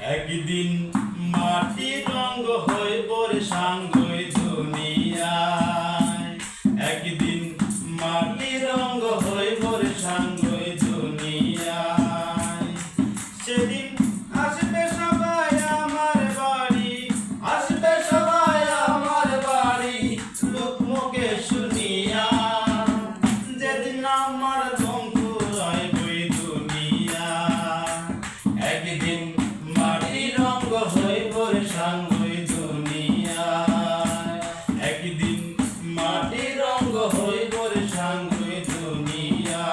একদিন মাটি রঙ হয়ে পরে সাঙ্গ দুনিয়া।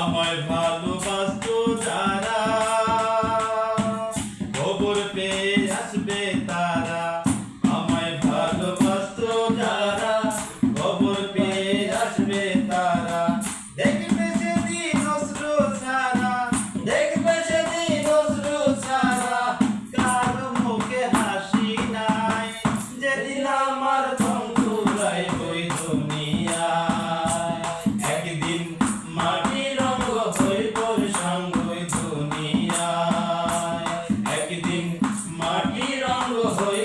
আমায় যারা খবর পেয়ে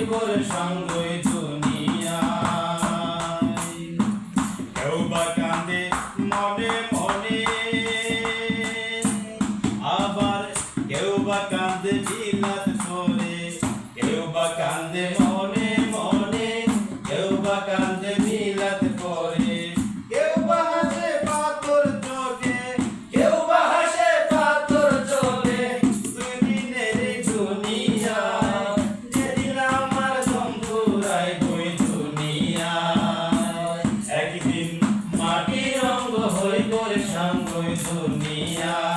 জীবর সঙ্গই দুনিয়ায়। কেউ বা কান্দে মনে মনে আবার কেউ বা কান্দে বিলাত সই করে সাঙ্গই দুনিয়া।